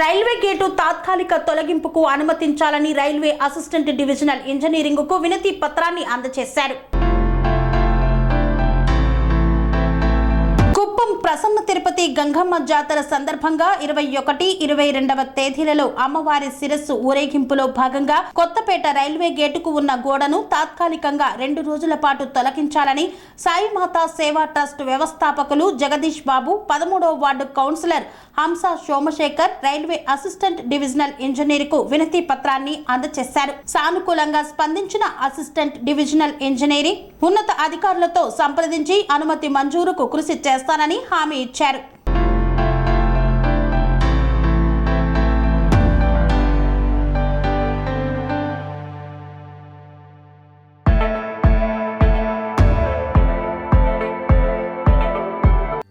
Railway gate తాత్కాలిక తొలగింపుకు అనుమతించాలని railway assistant divisional ఇంజనీరింగ్కు వినతి పత్రాన్ని అందజేశారు. ప్రసన్న తిరుపతి గంగమ్మ జాతర సందర్భంగా ఇరవై ఒకటి ఇరవై రెండవ తేదీలలో అమ్మవారి శిరస్సు ఊరేగింపులో భాగంగా కొత్తపేట రైల్వే గేటుకు ఉన్న గోడను తాత్కాలికంగా రెండు రోజుల పాటు తొలగించాలని సాయిమాత సేవా ట్రస్ట్ వ్యవస్థాపకులు జగదీష్ బాబు పదమూడవ ward councillor Hamsa Somashekar railway assistant divisional ఇంజనీర్కు వినతి పత్రాన్ని అందజేశారు. సానుకూలంగా స్పందించిన అసిస్టెంట్ డివిజనల్ ఇంజనీరింగ్ ఉన్నత అధికారులతో సంప్రదించి అనుమతి మంజూరుకు కృషి చేస్తానని హామీ ఇచ్చారు.